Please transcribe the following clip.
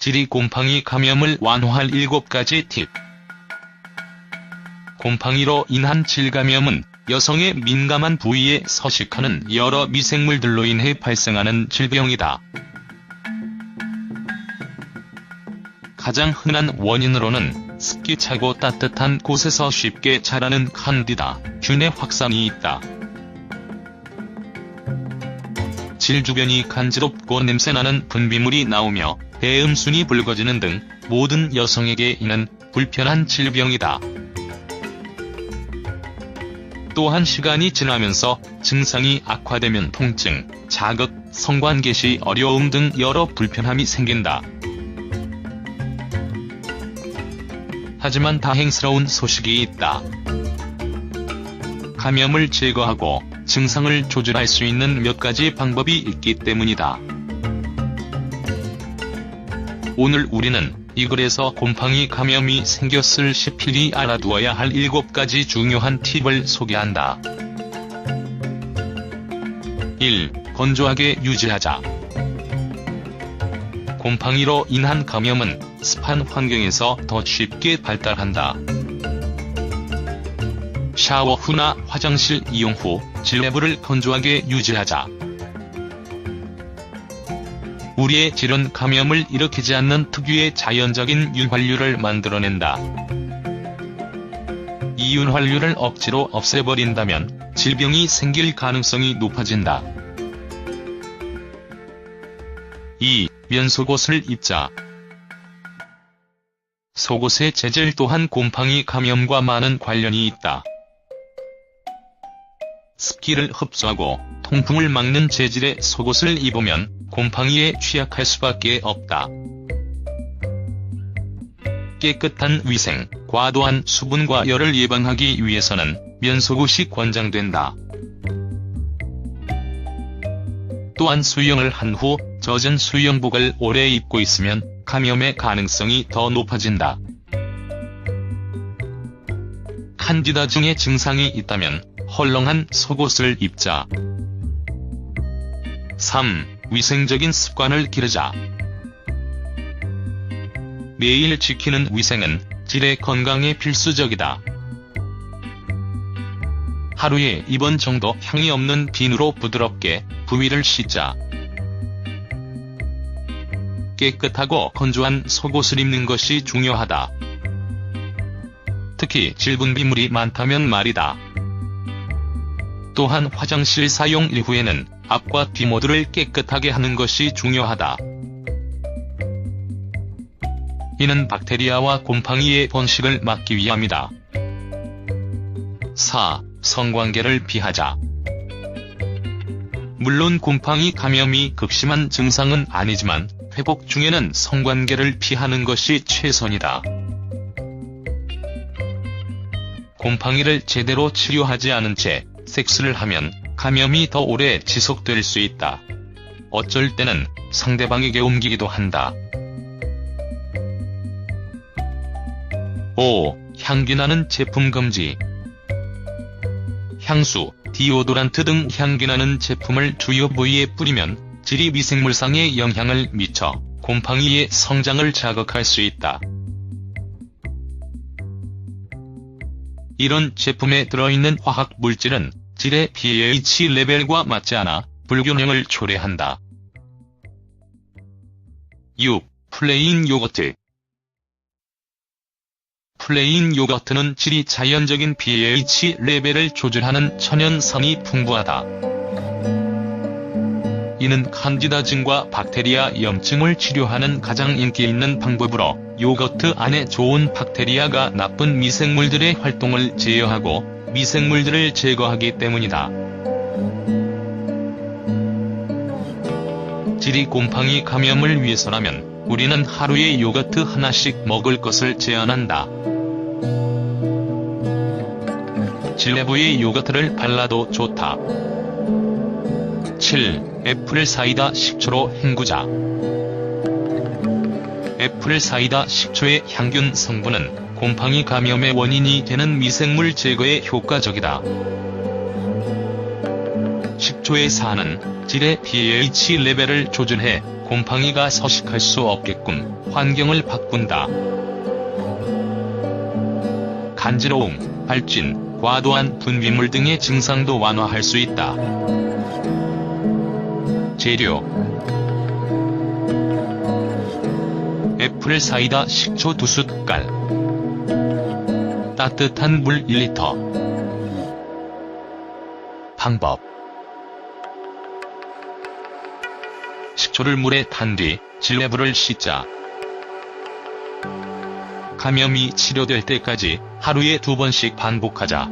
지리 곰팡이 감염을 완화할 7가지 팁. 곰팡이로 인한 질감염은 여성의 민감한 부위에 서식하는 여러 미생물들로 인해 발생하는 질병이다. 가장 흔한 원인으로는 습기 차고 따뜻한 곳에서 쉽게 자라는 칸디다 균의 확산이 있다. 질 주변이 간지럽고 냄새나는 분비물이 나오며 배음순이 붉어지는 등 모든 여성에게 이는 불편한 질병이다. 또한 시간이 지나면서 증상이 악화되면 통증, 자극, 성관계 시 어려움 등 여러 불편함이 생긴다. 하지만 다행스러운 소식이 있다. 감염을 제거하고 증상을 조절할 수 있는 몇 가지 방법이 있기 때문이다. 오늘 우리는 이 글에서 곰팡이 감염이 생겼을 시 필히 알아두어야 할 7가지 중요한 팁을 소개한다. 1. 건조하게 유지하자. 곰팡이로 인한 감염은 습한 환경에서 더 쉽게 발달한다. 샤워 후나 화장실 이용 후 질내부를 건조하게 유지하자. 우리의 질은 감염을 일으키지 않는 특유의 자연적인 윤활유를 만들어낸다. 이 윤활유를 억지로 없애버린다면 질병이 생길 가능성이 높아진다. 2. 면속옷을 입자. 속옷의 재질 또한 곰팡이 감염과 많은 관련이 있다. 습기를 흡수하고 통풍을 막는 재질의 속옷을 입으면 곰팡이에 취약할 수밖에 없다. 깨끗한 위생, 과도한 수분과 열을 예방하기 위해서는 면속옷이 권장된다. 또한 수영을 한 후 젖은 수영복을 오래 입고 있으면 감염의 가능성이 더 높아진다. 칸디다 중에 증상이 있다면 헐렁한 속옷을 입자. 3. 위생적인 습관을 기르자. 매일 지키는 위생은 질의 건강에 필수적이다. 하루에 2번 정도 향이 없는 비누로 부드럽게 부위를 씻자. 깨끗하고 건조한 속옷을 입는 것이 중요하다. 특히 질분비물이 많다면 말이다. 또한 화장실 사용 이후에는 앞과 뒤 모두를 깨끗하게 하는 것이 중요하다. 이는 박테리아와 곰팡이의 번식을 막기 위함이다. 4. 성관계를 피하자. 물론 곰팡이 감염이 극심한 증상은 아니지만 회복 중에는 성관계를 피하는 것이 최선이다. 곰팡이를 제대로 치료하지 않은 채 섹스를 하면 감염이 더 오래 지속될 수 있다. 어쩔 때는 상대방에게 옮기기도 한다. 5. 향기 나는 제품 금지 향수, 디오도란트 등 향기 나는 제품을 주요 부위에 뿌리면 질이 미생물상에 영향을 미쳐 곰팡이의 성장을 자극할 수 있다. 이런 제품에 들어있는 화학 물질은 질의 pH 레벨과 맞지 않아 불균형을 초래한다. 6. 플레인 요거트 플레인 요거트는 질이 자연적인 pH 레벨을 조절하는 천연성이 풍부하다. 이는 칸디다증과 박테리아 염증을 치료하는 가장 인기 있는 방법으로 요거트 안에 좋은 박테리아가 나쁜 미생물들의 활동을 제어하고 미생물들을 제거하기 때문이다. 질이 곰팡이 감염을 위해서라면 우리는 하루에 요거트 하나씩 먹을 것을 제안한다. 질내부에 요거트를 발라도 좋다. 7. 애플 사이다 식초로 헹구자. 애플 사이다 식초의 향균 성분은 곰팡이 감염의 원인이 되는 미생물 제거에 효과적이다. 식초의 산은 질의 pH 레벨을 조절해 곰팡이가 서식할 수 없게끔 환경을 바꾼다. 간지러움, 발진, 과도한 분비물 등의 증상도 완화할 수 있다. 재료 애플 사이다 식초 2숟갈 따뜻한 물 1리터 방법 식초를 물에 탄 뒤 질레불을 씻자. 감염이 치료될 때까지 하루에 두 번씩 반복하자.